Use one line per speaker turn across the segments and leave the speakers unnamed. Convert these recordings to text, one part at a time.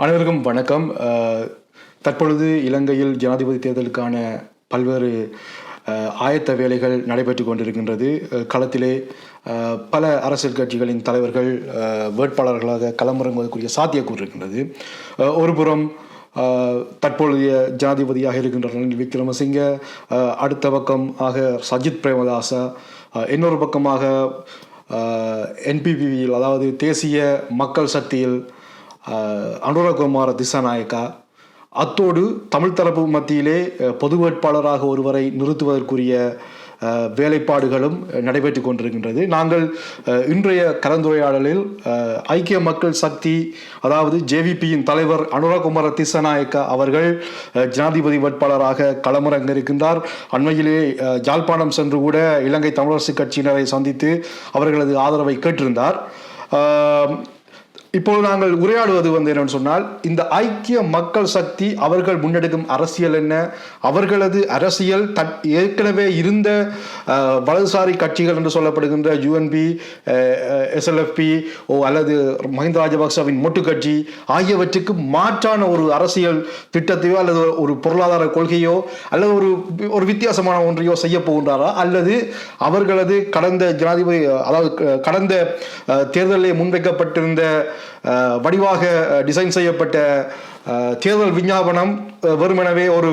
அனைவருக்கும் வணக்கம். தற்பொழுது இலங்கையில் ஜனாதிபதி தேர்தலுக்கான பல்வேறு ஆயத்த வேலைகள் நடைபெற்று கொண்டிருக்கின்றது. களத்திலே பல அரசியல் கட்சிகளின் தலைவர்கள் வேட்பாளர்களாக களமிறங்குவதற்குரிய சாத்தியக்கூறு இருக்கின்றது. ஒருபுறம் தற்பொழுதைய ஜனாதிபதியாக இருக்கின்ற ரணில் விக்ரமசிங்க அடுத்த பக்கம் ஆக சஜித் பிரேமதாசா இன்னொரு பக்கமாக என்பிபியில் அதாவது தேசிய மக்கள் சக்தியில் அனுரகுமார திசாநாயக்கா அத்தோடு தமிழ் தரப்பு மத்தியிலே பொது வேட்பாளராக ஒருவரை நிறுத்துவதற்குரிய வேலைப்பாடுகளும் நடைபெற்று கொண்டிருக்கின்றது. நாங்கள் இன்றைய கலந்துரையாடலில் ஐக்கிய மக்கள் சக்தி அதாவது ஜேவிபியின் தலைவர் அனுராகுமார திசநாயக்கா அவர்கள் ஜனாதிபதி வேட்பாளராக களமிறங்க இருக்கின்றார் அண்மையிலே ஜாழ்ப்பாணம் சென்று கூட இலங்கை தமிழரசு கட்சியினரை சந்தித்து அவர்களது ஆதரவை கேட்டிருந்தார். இப்போது நாங்கள் உரையாடுவது வந்து என்னன்னு சொன்னால் இந்த ஐக்கிய மக்கள் சக்தி அவர்கள் முன்னெடுக்கும் அரசியல் என்ன? அவர்களது அரசியல் தட் ஏற்கனவே இருந்த வலதுசாரி கட்சிகள் என்று சொல்லப்படுகின்ற யூஎன்பி எஸ்எல்எஃப்பி ஓ அல்லது மஹிந்த ராஜபக்சவின் மொட்டு கட்சி ஆகியவற்றுக்கு மாற்றான ஒரு அரசியல் திட்டத்தையோ அல்லது ஒரு பொருளாதார கொள்கையோ அல்லது ஒரு ஒரு வித்தியாசமான ஒன்றையோ செய்ய போகின்றாரா? அல்லது அவர்களது கடந்த ஜனாதிபதி அதாவது கடந்த தேர்தலில் முன்வைக்கப்பட்டிருந்த வடிவாக டிசைன் செய்யப்பட்ட தேர்தல் விஞ்ஞாபனம் வெறுமெனவே ஒரு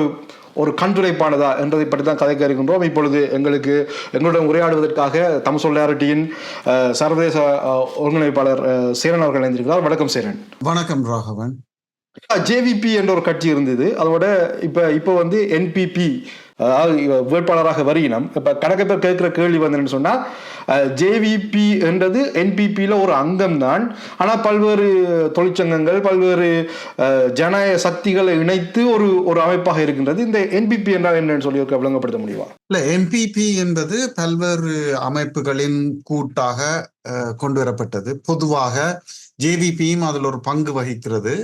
ஒரு கண்துடைப்பானதா என்பதை பற்றி தான் கதைக்க இருக்கின்றோம் இப்பொழுது எங்களுக்கு எங்களுடன் உரையாடுவதற்காக தமிழ் சொல்லாரிட்டியின் சர்வதேச ஒருங்கிணைப்பாளர் சேரன் அவர்கள் இணைந்திருக்கிறார். வணக்கம் சேரன்.
வணக்கம் ராகவன்.
ஜேவிபி என்ற ஒரு கட்சி இருந்தது. அதோட இப்போ இப்போ வந்து என்பிபி அதாவது வேட்பாளராக வருகினம். இப்போ கணக்க பேர் கேட்குற கேள்வி வந்து சொன்னால் ஜேவிபி என்றது என்பிபியில் ஒரு அங்கம் தான் ஆனால் பல்வேறு தொழிற்சங்கங்கள் பல்வேறு ஜன ஜனநாயக சக்திகளை இணைத்து ஒரு ஒரு அமைப்பாக இருக்கின்றது. இந்த என்பிபி என்றால் என்னன்னு சொல்லி விளங்கப்படுத்த முடியுமா?
இல்லை என்பிபி என்பது பல்வேறு அமைப்புகளின் கூட்டாக கொண்டு வரப்பட்டது. பொதுவாக ஜேவிபியும் அதில் ஒரு பங்கு வகிக்கிறது.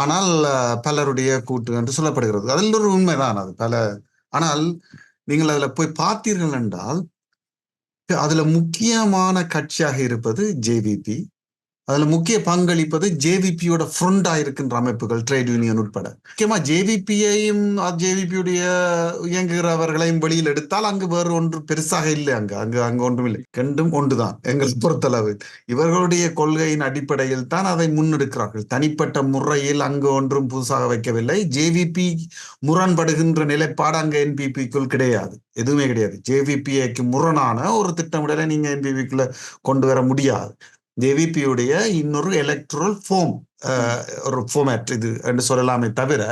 ஆனால் பலருடைய கூட்டு என்று சொல்லப்படுகிறது. அதில் ஒரு உண்மைதான் அது பல. ஆனால் நீங்கள் அதுல போய் பார்த்தீர்கள் என்றால் அதுல முக்கியமான கட்சியாக இருப்பது ஜேவிபி. அதுல முக்கிய பங்களிப்பது ஜேவிபியோட ஃப்ரண்டா இருக்கின்ற அமைப்புகள் ட்ரேட் யூனியன் உட்பட. முக்கியமா ஜேவிபியையும் ஜேவிபியுடைய இயங்குகிறவர்களையும் வெளியில் எடுத்தால் அங்கு வேறு ஒன்று பெருசாக இல்லை அங்கு. அங்கு அங்கு ஒன்றும் இல்லை. ரெண்டும் ஒன்றுதான். எங்களை பொறுத்தளவு இவர்களுடைய கொள்கையின் அடிப்படையில் தான் அதை முன்னெடுக்கிறார்கள். தனிப்பட்ட முறையில் அங்கு ஒன்றும் புதுசாக வைக்கவில்லை. ஜேவிபி முரண்படுகின்ற நிலைப்பாடு அங்கு என்பிபிக்குள் கிடையாது. எதுவுமே கிடையாது. ஜேவிபிஐக்கு முரணான ஒரு திட்டமிடலை நீங்க என்பிபிக்குள்ள கொண்டு வர முடியாது. ஜேவிபியுடைய இன்னொரு எலக்ட்ரல் ஃபோம் ஒரு ஃபார்மேட் இது என்று சொல்லலாமே தவிர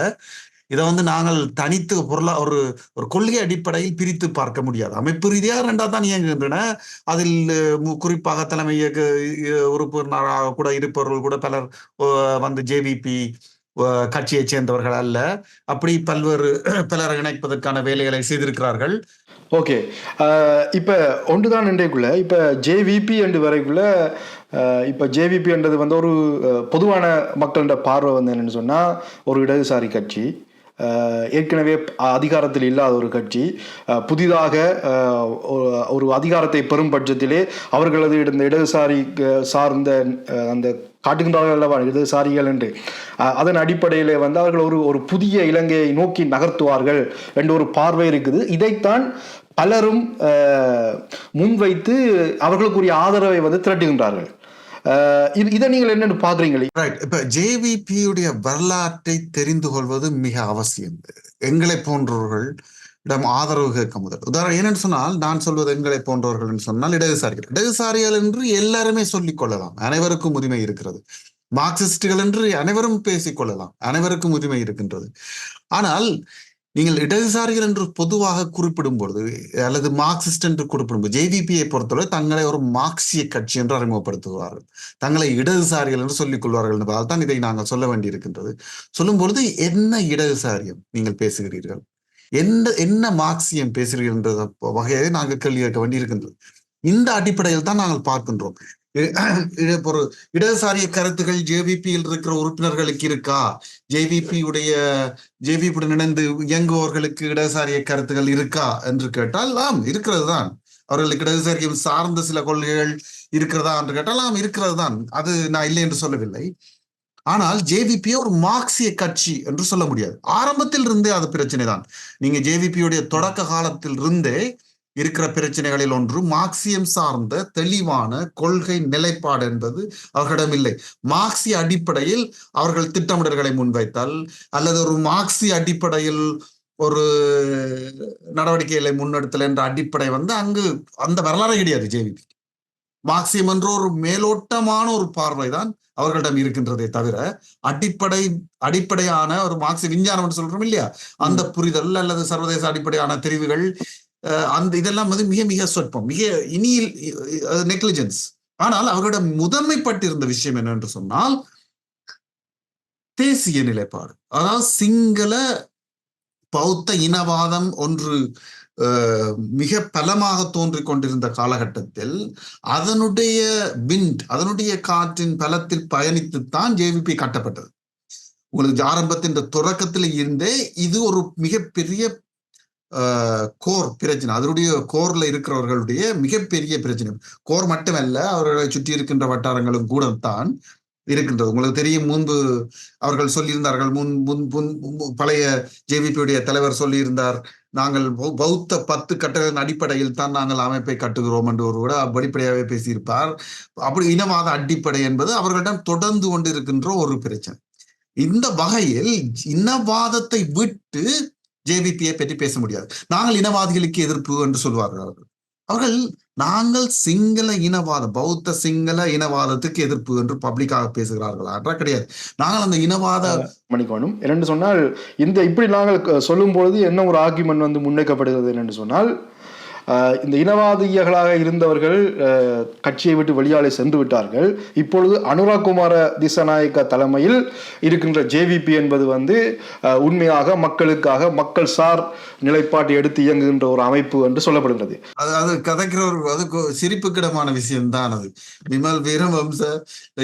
இதை வந்து நாங்கள் தனித்து பொருளா ஒரு ஒரு கொள்கை அடிப்படையில் பிரித்து பார்க்க முடியாது. அமைப்பு ரீதியாக ரெண்டா தான் இயங்குகின்றன. அதில் குறிப்பாக தலைமை இயக்க உறுப்பினராக கூட இருப்பவர்கள் கூட பலர் வந்து ஜேவிபி கட்சியைச் சேர்ந்தவர்கள் அல்ல. அப்படி பல்வேறு பலரை இணைப்பதற்கான வேலைகளை செய்திருக்கிறார்கள்.
ஓகே இப்ப ஒன்றுதான் இன்றைக்குள்ள. இப்ப ஜேவிபி என்று வரைக்குள்ள இப்போ ஜேவிபி என்றது வந்து ஒரு பொதுவான மக்களோட பார்வை வந்து என்னன்னு சொன்னால் ஒரு இடதுசாரி கட்சி ஏற்கனவே அதிகாரத்தில் இல்லாத ஒரு கட்சி புதிதாக ஒரு- அதிகாரத்தை பெறும் பட்சத்திலே அவர்களது இந்த இடதுசாரி சார்ந்த அந்த காட்டுகின்றார்கள் அல்லவா இடதுசாரிகள் என்று. அதன் அடிப்படையில் வந்து அவர்கள் ஒரு ஒரு புதிய இலங்கையை நோக்கி நகர்த்துவார்கள் என்ற ஒரு பார்வை இருக்குது. இதைத்தான் பலரும் முன்வைத்து அவர்களுக்குரிய ஆதரவை வந்து திரட்டுகின்றார்கள். இதை நீங்கள் என்னன்னு பாக்குறீங்களே
ரைட் இப்ப ஜேவிபியுடைய வரலாற்றை தெரிந்து கொள்வது மிக அவசியம். எங்களை போன்றவர்கள் இடம் ஆதரவு கேட்க முதல். உதாரணம் என்னன்னு சொன்னால் நான் சொல்வது எங்களை போன்றவர்கள் என்று சொன்னால் இடதுசாரிகள். இடதுசாரிகள் என்று எல்லாருமே சொல்லிக் கொள்ளலாம். அனைவருக்கும் உரிமை இருக்கிறது. மார்க்சிஸ்டுகள் என்று அனைவரும் பேசிக் கொள்ளலாம். அனைவருக்கும் உரிமை இருக்கின்றது. ஆனால் நீங்கள் இடதுசாரிகள் என்று பொதுவாக குறிப்பிடும் பொழுது அல்லது மார்க்சிஸ்ட் என்று குறிப்பிடும்போது ஜேவிபியை பொறுத்தவரை தங்களை ஒரு மார்க்சிய கட்சி என்று அறிமுகப்படுத்துவார்கள். தங்களை இடதுசாரிகள் என்று சொல்லிக் கொள்வார்கள் என்பதால் தான் இதை நாங்கள் சொல்ல வேண்டியிருக்கின்றது. சொல்லும் பொழுது என்ன இடதுசாரியம் நீங்கள் பேசுகிறீர்கள்? எந்த என்ன மார்க்சியம் பேசுகிறீர்கள் என்ற வகையை நாங்கள் கேள்வி கேட்க வேண்டியிருக்கின்றது. இந்த அடிப்படையில் தான் நாங்கள் பார்க்கின்றோம். ஒரு இடதுசாரிய கருத்துகள் ஜேவிபியில் இருக்கிற உறுப்பினர்களுக்கு இருக்கா? ஜேவிபி உடைய ஜேவிபியுடன் இணைந்து இயங்குபவர்களுக்கு இடதுசாரிய கருத்துகள் இருக்கா? என்று கேட்டால் ஆம் இருக்கிறது தான் அவர்களுக்கு இடதுசாரியம் சார்ந்த சில கொள்கைகள் இருக்கிறதா என்று கேட்டால் ஆம் இருக்கிறது தான் அது நான் இல்லை என்று சொல்லவில்லை. ஆனால் ஜேவிபி ஒரு மார்க்சிய கட்சி என்று சொல்ல முடியாது. ஆரம்பத்தில் இருந்தே அது பிரச்சனை தான் நீங்க ஜேவிபியுடைய தொடக்க காலத்தில் இருந்தே இருக்கிற பிரச்சனைகளில் ஒன்று. மார்க்சியம் சார்ந்த தெளிவான கொள்கை நிலைப்பாடு என்பது அவர்களிடம் இல்லை. மார்க்சிய அடிப்படையில் அவர்கள் திட்டமிடல்களை முன்வைத்தல் அல்லது ஒரு மார்க்சிய அடிப்படையில் ஒரு நடவடிக்கைகளை முன்னெடுத்தல் என்ற அடிப்படை வந்து அங்கு அந்த வரலாறு கிடையாது ஜேவிபி மார்க்சியம் என்ற ஒரு மேலோட்டமான ஒரு பார்வைதான் அவர்களிடம் இருக்கின்றதே தவிர அடிப்படை அடிப்படையான ஒரு மார்க்சிய விஞ்ஞானம் என்று சொல்றோம் இல்லையா? அந்த புரிதல் அல்லது சர்வதேச அடிப்படையான தெரிவுகள் அந்த இதெல்லாம் வந்து மிக மிக சொற்பம். மிக இனியில் நெக்லிஜென்ஸ் ஆனால் அவரோட முதன்மைப்பட்டிருந்த விஷயம் என்னென்று சொன்னால் தேசிய நிலைப்பாடு. அதாவது சிங்கள பௌத்த இனவாதம் ஒன்று மிக பலமாக தோன்றிக் கொண்டிருந்த காலகட்டத்தில் அதனுடைய விண்ட் அதனுடைய காற்றின் பலத்தில் பயணித்துத்தான் ஜேவிபி கட்டப்பட்டது. உங்களுக்கு ஆரம்பத்தின் தொடக்கத்தில் இருந்தே இது ஒரு மிகப்பெரிய கோர் பிரச்சனை. அதனுடைய கோர்ல இருக்கிறவர்களுடைய மிகப்பெரிய பிரச்சனை. கோர் மட்டுமல்ல அவர்களை சுற்றி இருக்கின்ற வட்டாரங்களும் கூட தான் இருக்கின்றது. உங்களுக்கு தெரியும் முன்பு அவர்கள் சொல்லியிருந்தார்கள் முன் முன் முன் பழைய ஜேவிபியுடைய தலைவர் சொல்லியிருந்தார் நாங்கள் பௌத்த பத்து கட்டளையின் அடிப்படையில் தான் நாங்கள் அமைப்பை கட்டுகிறோம் என்று ஒரு கூட வெளிப்படையாகவே பேசியிருப்பார். அப்படி இனவாத அடிப்படை என்பது அவர்களிடம் தொடர்ந்து கொண்டு இருக்கின்ற ஒரு பிரச்சனை. இந்த வகையில் இனவாதத்தை விட்டு ஜேவிபியை பற்றி பேச முடியாது. நாங்கள் இனவாதிகளுக்கு எதிர்ப்பு என்று சொல்வார்கள் அவர்கள். அவர்கள் நாங்கள் சிங்கள இனவாதம் பௌத்த சிங்கள இனவாதத்துக்கு எதிர்ப்பு என்று பப்ளிக்காக பேசுகிறார்களா? என்றால் கிடையாது. நாங்கள் அந்த இனவாத
மணிக்கணும் என்னென்று சொன்னால் இந்த இப்படி நாங்கள் க- சொல்லும் பொழுது என்ன ஒரு ஆர்குமெண்ட் வந்து முன்வைக்கப்படுகிறது என்னென்று சொன்னால் இந்த இனவாதிகளாக இருந்தவர்கள் கட்சியை விட்டு வெளியாலே சென்று விட்டார்கள். இப்பொழுது அனுராக் குமார திசநாயக்க தலைமையில் இருக்கின்ற ஜேவிபி என்பது வந்து உண்மையாக மக்களுக்காக மக்கள் சார் நிலைப்பாட்டை எடுத்து இயங்குகின்ற ஒரு அமைப்பு என்று சொல்லப்படுகிறது.
அது அது கதைக்கிற ஒரு அது சிரிப்புக்கிடமான விஷயம்தான் அது. விமல் வீரவம்ச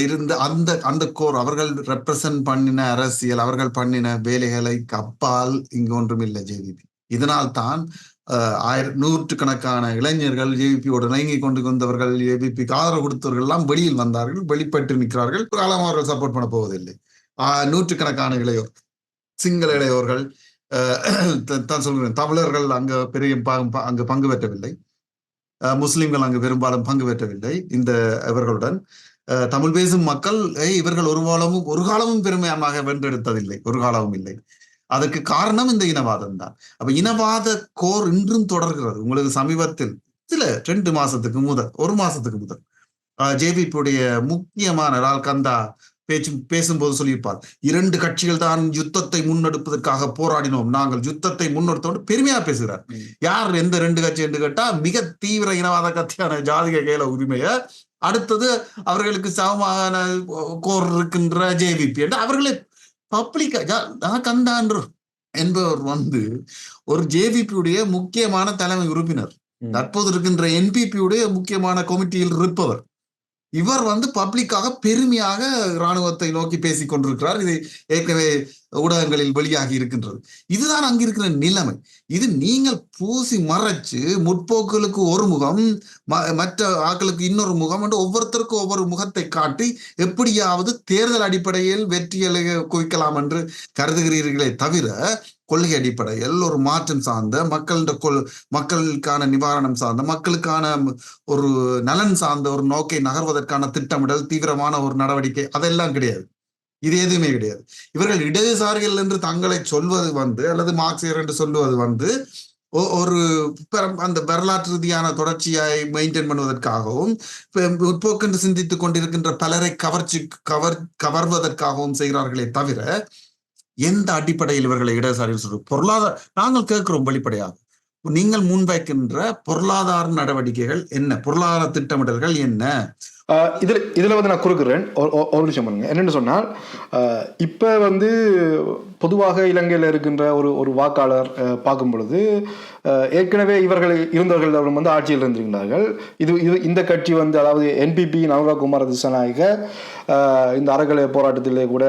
இருந்த அந்த அந்த கோர் அவர்கள் ரெப்ரசன்ட் பண்ணின அரசியல் அவர்கள் பண்ணின வேலைகளை அப்பால் இங்கு ஒன்றும் இல்லை ஜேவிபி. இதனால் தான் ஆயிர நூற்றுக்கணக்கான இளைஞர்கள் ஏபிபியோடு இணங்கி கொண்டு வந்தவர்கள் ஏபிபிக்கு ஆதரவு கொடுத்தவர்கள் எல்லாம் வெளியில் வந்தார்கள் வெளிப்பட்டு நிற்கிறார்கள். காலம் அவர்கள் சப்போர்ட் பண்ண போவதில்லை. நூற்றுக்கணக்கான இளையோர் சிங்கள இளையோர்கள் ஆஹ் தான் சொல்கிறேன் தமிழர்கள் அங்க பெரிய அங்கு பங்கு பெற்றவில்லை. முஸ்லிம்கள் அங்கு பெரும்பாலும் பங்கு பெற்றவில்லை. இந்த இவர்களுடன் அஹ் தமிழ் பேசும் மக்கள் இவர்கள் ஒரு காலமும் ஒரு காலமும் பெருமையாக வென்றெடுத்ததில்லை. ஒரு காலமும் இல்லை. அதுக்கு காரணம் இந்த இனவாதம் தான். அப்ப இனவாத கோர் இன்றும் தொடர்கிறது. உங்களுக்கு சமீபத்தில் சில ரெண்டு மாசத்துக்கு முதல் ஒரு மாசத்துக்கு முதல். ஜேபிபியுடைய முக்கியமான லால் கந்தா பேச்சு பேசும்போது சொல்லியிருப்பார் இரண்டு கட்சிகள் தான் யுத்தத்தை முன்னெடுப்பதற்காக போராடினோம். நாங்கள் யுத்தத்தை முன்னெடுத்தோம் பெருமையா பேசுகிறார். யார் எந்த ரெண்டு கட்சி என்று கேட்டா மிக தீவிர இனவாத கட்சியான ஜாதிக கேல உரிமைய அடுத்தது அவர்களுக்கு சமமான கோர் இருக்கின்ற ஜேவிபி என்று அவர்களே பப்ளிக்கா கந்தான்று என்பவர் வந்து ஒரு ஜேவிபியுடைய முக்கியமான தலைமை உறுப்பினர். தற்போது இருக்கின்ற என்பிபியுடைய முக்கியமான கமிட்டியில் இருப்பவர். இவர் வந்து பப்ளிக்காக பெருமையாக இராணுவத்தை நோக்கி பேசிக் கொண்டிருக்கிறார் இது ஏற்கனவே ஊடகங்களில் வெளியாகி இருக்கின்றது. இதுதான் அங்க இருக்கிற நிலைமை. இது நீங்கள் பூசி மறைச்சு முற்போக்குகளுக்கு ஒரு முகம் ம- மற்ற ஆட்களுக்கு இன்னொரு முகம் என்று ஒவ்வொருத்தருக்கும் ஒவ்வொரு முகத்தை காட்டி எப்படியாவது தேர்தல் அடிப்படையில் வெற்றியலை குவிக்கலாம் என்று கருதுகிறீர்களே தவிர கொள்கை அடிப்படையில் ஒரு மாற்றம் சார்ந்த மக்களிட கொள் மக்களுக்கான நிவாரணம் சார்ந்த மக்களுக்கான ஒரு நலன் சார்ந்த ஒரு நோக்கை நகர்வதற்கான திட்டமிடல் தீவிரமான ஒரு நடவடிக்கை அதெல்லாம் கிடையாது. இது எதுவுமே கிடையாது. இவர்கள் இடதுசாரிகள் என்று தங்களை சொல்வது வந்து அல்லது மார்க்சியர் என்று சொல்லுவது வந்து ஒரு பெரும் அந்த வரலாற்று ரீதியான தொடர்ச்சியை மெயின்டைன் பண்ணுவதற்காகவும் பெ- முற்போக்கு என்று சிந்தித்துக் கொண்டிருக்கின்ற பலரை கவர்ச்சி கவர் கவர்வதற்காகவும் செய்கிறார்களே தவிர எந்த அடிப்படையில் இவர்களை இடதுசாரிகள் சொல்ற பொருளாதார நாங்கள் கேட்கிறோம் வெளிப்படையாக. நீங்கள் முன்வைக்கின்ற பொருளாதார நடவடிக்கைகள் என்ன? பொருளாதார திட்டமிடல்கள் என்ன?
இதில் இதுல இதுல வந்து நான் குறுக்குறேன். ஒரு- நிமிஷம் பண்ணுங்க என்னன்னு சொன்னால் இப்ப வந்து பொதுவாக இலங்கையில் இருக்கின்ற ஒரு ஒரு வாக்காளர் பார்க்கும் பொழுது ஏற்கனவே இவர்கள் இருந்தவர்கள் வந்து ஆட்சியில் இருந்திருக்கிறார்கள் இது இது இந்த கட்சி வந்து அதாவது என்பிபி நவகுமார குமார திசாநாயக இந்த அறகலை போராட்டத்திலே கூட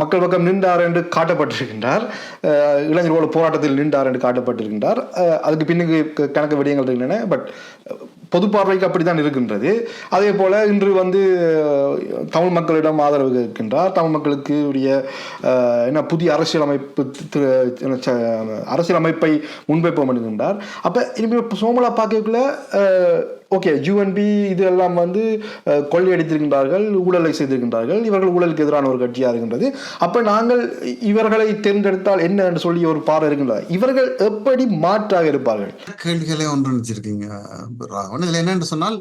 மக்கள் பக்கம் நின்றார் என்று காட்டப்பட்டிருக்கின்றார். இளைஞர்களோட போராட்டத்தில் நின்றார் என்று காட்டப்பட்டிருக்கின்றார். அதுக்கு பின்னுக்கு கணக்கு விடயங்கள் இருக்கின்றன பட் பொது பார்வைக்கு அப்படித்தான் இருக்கின்றது. அதே போல இன்று வந்து தமிழ் மக்களிடம் ஆதரவு இருக்கின்றார் தமிழ் மக்களுக்கு உரிய என்ன புதிய அரசியலமைப்பு அரசியலமைப்பை முன்வைப்போம் பண்ணுகின்றார் அப்போ இப்போ சோமலா பார்க்கக்குள்ள ஓகே யூஎன்பி இதெல்லாம் வந்து கொள்ளையடித்திருக்கின்றார்கள் ஊழலை செய்திருக்கின்றார்கள். இவர்கள் ஊழலுக்கு எதிரான ஒரு கட்சியாக இருக்கின்றது. அப்போ நாங்கள் இவர்களை தேர்ந்தெடுத்தால் என்ன என்று சொல்லி ஒரு பார்வை இருக்கின்றார் இவர்கள் எப்படி மாற்றாக இருப்பார்கள்?
கேள்விகளை ஒன்று நினைச்சிருக்கீங்க ராவன் இதுல என்னன்னு சொன்னால்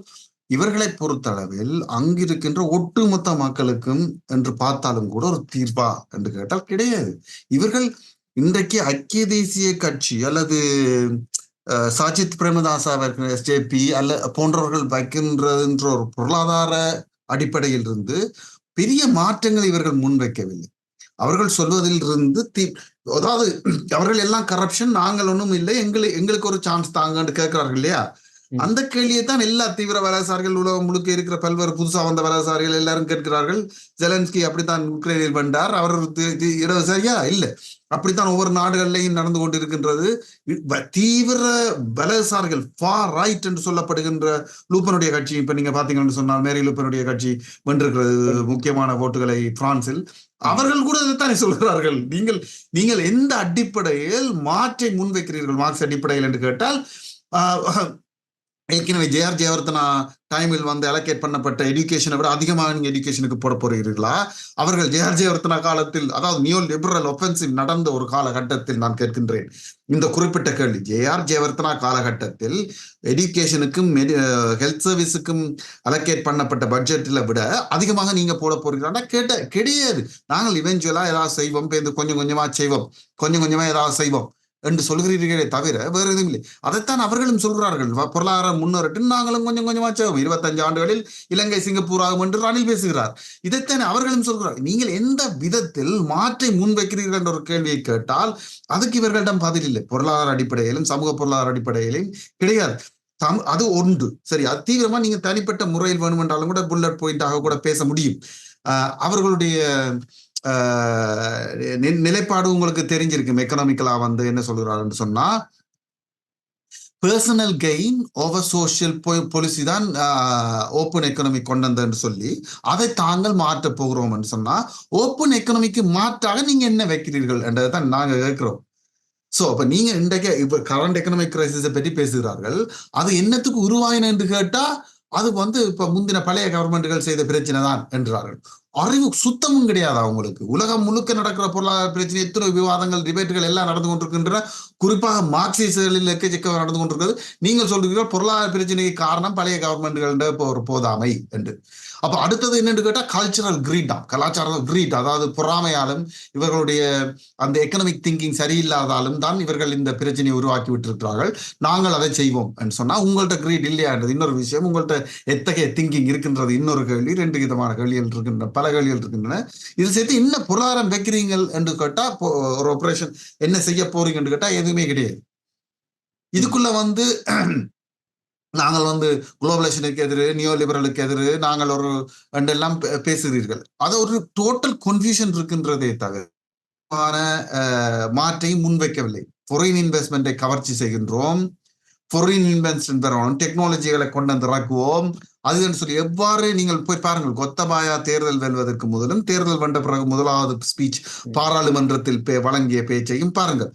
இவர்களை பொறுத்தளவில் அங்கிருக்கின்ற ஒட்டுமொத்த மக்களுக்கும் என்று பார்த்தாலும் கூட ஒரு தீர்ப்பா என்று கேட்டால் கிடையாது. இவர்கள் இன்றைக்கு ஐக்கிய தேசிய கட்சி அல்லது சாஜித் பிரேமதாசா எஸ்ஜேபி அல்ல போன்றவர்கள் வைக்கின்றன்ற ஒரு பொருளாதார அடிப்படையில் இருந்து பெரிய மாற்றங்களை இவர்கள் முன்வைக்கவில்லை. அவர்கள் சொல்வதில் இருந்து தீ அதாவது அவர்கள் எல்லாம் கரப்ஷன் நாங்கள் ஒண்ணும் இல்லை எங்களுக்கு எங்களுக்கு ஒரு சான்ஸ் தாங்கன்னு கேட்கிறார்கள் இல்லையா? அந்த கேள்வியை தான் எல்லா தீவிர வலதுசாரிகள் உலகம் முழுக்க இருக்கிற பல்வேறு புதுசா வந்த வலதுசாரிகள் எல்லாரும் கேட்கிறார்கள். ஜெலன்ஸ்கி அப்படித்தான் உக்ரைனில் வந்தார். அவர் தி- தி- இடதுசாரியா இல்ல. அப்படித்தான் ஒவ்வொரு நாடுகள்லையும் நடந்து கொண்டிருக்கின்றது. தீவிர வலதுசாரிகள் ஃபார் ரைட் என்று சொல்லப்படுகின்ற லூப்பனுடைய கட்சி இப்ப நீங்க பாத்தீங்கன்னு சொன்னால் மேரி லூப்பனுடைய கட்சி வென்றிருக்கிறது முக்கியமான ஓட்டுகளை பிரான்சில். அவர்கள் கூட இதைத்தானே சொல்கிறார்கள். நீங்கள் நீங்கள் எந்த அடிப்படையில் மாற்றை முன்வைக்கிறீர்கள் மார்க்ஸ் அடிப்படையில் என்று கேட்டால் ஏற்கனவே ஜேஆர் ஜெயவர்தனா டைமில் வந்து அலோகேட் பண்ணப்பட்ட எஜுகேஷனை விட அதிகமாக நீங்கள் எஜுகேஷனுக்கு போட போகிறீர்களா அவர்கள் ஜேஆர் ஜெயவர்தனா காலத்தில் அதாவது நியூ லிபரல் ஒஃபென்சிவ் நடந்த ஒரு காலகட்டத்தில் நான் கேட்கின்றேன். இந்த குறிப்பிட்ட கேள்வி ஜேஆர் ஜெயவர்தனா காலகட்டத்தில் எஜுகேஷனுக்கும் ஹெல்த் சர்வீஸுக்கும் அலோகேட் பண்ணப்பட்ட பட்ஜெட்டில் விட அதிகமாக நீங்கள் போட போறீங்களா கேட்ட கிடையாது. நாங்கள் இவெஞ்சுவலாக ஏதாவது செய்வோம் இப்போ இந்த கொஞ்சம் கொஞ்சமாக செய்வோம். கொஞ்சம் கொஞ்சமாக ஏதாவது செய்வோம். என்று சொல்கிறீர்களே தவிர வேற எதுவும் இல்லை அதைத்தான் அவர்களும் சொல்கிறார்கள் வ- பொருளாதார முன்னேறட்டு நாங்களும் கொஞ்சம் கொஞ்சமா செய்வோம். இருபத்தஞ்சு ஆண்டுகளில் இலங்கை சிங்கப்பூர் ஆகும் என்று ரணில் பேசுகிறார். இதைத்தான் அவர்களும் சொல்கிறார். நீங்கள் எந்த விதத்தில் மாற்றை முன்வைக்கிறீர்கள் என்ற ஒரு கேள்வியை கேட்டால் அதுக்கு இவர்களிடம் பதில் இல்லை. பொருளாதார அடிப்படையிலும் சமூக பொருளாதார அடிப்படையிலும் கிடையாது. தம் அது ஒன்று. சரி அது தீவிரமா நீங்க தனிப்பட்ட முறையில் வேணுமென்றாலும் கூட புல்லட் பாயிண்டாக கூட பேச முடியும். அவர்களுடைய நிலைப்பாடு உங்களுக்கு தெரிஞ்சிருக்கும். எக்கனாமிக்கலா வந்து என்ன சொல்கிறாருன்னு சொன்னா personal gain over social policy தான் ஓப்பன் எக்கனமி கொண்டு வந்தன்னு சொல்லி அதை தாங்கள் மாற்ற போகிறோம் என்று சொன்னா ஓப்பன் எக்கனமிக்கு மாற்றாக நீங்க என்ன வைக்கிறீர்கள் என்றதை தான் நாங்க கேட்கிறோம். சோ அப்ப நீங்க இன்றைக்கு இப்ப கரண்ட் எக்கனாமிக் கிரைசிஸை பற்றி பேசுகிறார்கள். அது என்னத்துக்கு உருவாயின என்று கேட்டா அது வந்து இப்ப முந்தின பழைய கவர்மெண்ட்டுகள் செய்த பிரச்சனை தான் என்றார்கள். அறிவு சுத்தமும் கிடையாது அவங்களுக்கு. உலகம் முழுக்க நடக்கிற பொருளாதார பிரச்சனை எத்தனை விவாதங்கள் டிபேட்டுகள் எல்லாம் நடந்து கொண்டிருக்கின்றன. குறிப்பாக மார்க்சிஸ்டுகளில் எக்கச்சக்க நடந்து கொண்டிருக்கிறது. நீங்கள் சொல்றீர்கள் பொருளாதார பிரச்சனைக்கு காரணம் பழைய கவர்மெண்ட்கள் ஒரு போதாமை என்று. அப்ப அடுத்தது என்னன்னு கேட்டா கல்ச்சரல் கிரீட் தான். கலாச்சார கிரீட் அதாவது பொறாமையாலும் இவர்களுடைய அந்த எக்கனாமிக் திங்கிங் சரியில்லாதாலும் தான் இவர்கள் இந்த பிரச்சனையை உருவாக்கி விட்டிருக்கிறார்கள். நாங்கள் அதை செய்வோம் என்று சொன்னா உங்கள்ட்ட கிரீட் இல்லையான்றது இன்னொரு விஷயம். உங்கள்ட்ட எத்தகைய திங்கிங் இருக்கின்றது? இன்னொரு கேள்வி ரெண்டு விதமான கேள்விகள் இருக்கின்றன பல கேள்விகள் இருக்கின்றன. இது சேர்த்து என்ன பொருளாதாரம் வைக்கிறீங்கள் என்று கேட்டா ஒரு ஆபரேஷன் என்ன செய்ய போறீங்கன்னு கேட்டா எதுவுமே கிடையாது. இதுக்குள்ள வந்து நாங்கள் வந்து குளோபலைசேஷனுக்கு எதிரு நியோ லிபரலுக்கு எதிரு நாங்கள் ஒரு ரெண்டெல்லாம் பேசுகிறீர்கள். அது ஒரு டோட்டல் கன்ஃபியூஷன் இருக்கின்றதே தவிர மாற்றையும் முன்வைக்கவில்லை. ஃபாரின் இன்வெஸ்ட்மெண்ட்டை கவர்ச்சி செய்கின்றோம். ஃபாரின் இன்வெஸ்ட்மெண்ட் பெறணும் டெக்னாலஜிகளை கொண்டு வந்து இறக்குவோம். அதுன்னு சொல்லி எவ்வாறு நீங்கள் போய் பாருங்கள் கொத்தபாயா தேர்தல் வெல்வதற்கு முதலும் தேர்தல் வென்ற பிறகு முதலாவது ஸ்பீச் பாராளுமன்றத்தில் வழங்கிய பேச்சையும் பாருங்கள்.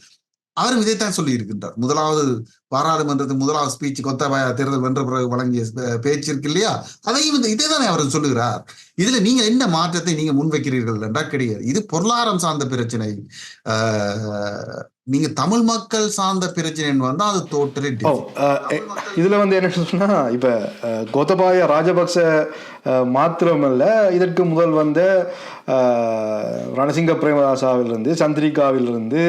அவரும் இதைத்தான் சொல்லி இருக்கின்றார் முதலாவது பாராளுமன்றத்தின் முதலாவது ஸ்பீச் கொத்தபாய தேர்தல் வென்ற பிறகு வழங்கிய பேச்சு இருக்கு இல்லையா? அதையும் இந்த இதை தானே அவர் சொல்லுகிறார். இதுல நீங்க என்ன மாற்றத்தை நீங்க முன்வைக்கிறீர்கள் என்றால் கிடையாது. இது பொருளாதாரம் சார்ந்த பிரச்சனை. ஆஹ், நீங்க தமிழ் மக்கள் சார்ந்த பிரச்சனை வந்தா அது
எ- இதுல வந்து என்ன சொன்னா இப்ப கோத்தபாய ராஜபக்ச மாத்திரமல்ல இதற்கு முதல் வந்த ரணசிங்க பிரேமதாசாவிலிருந்து சந்திரிகாவிலிருந்து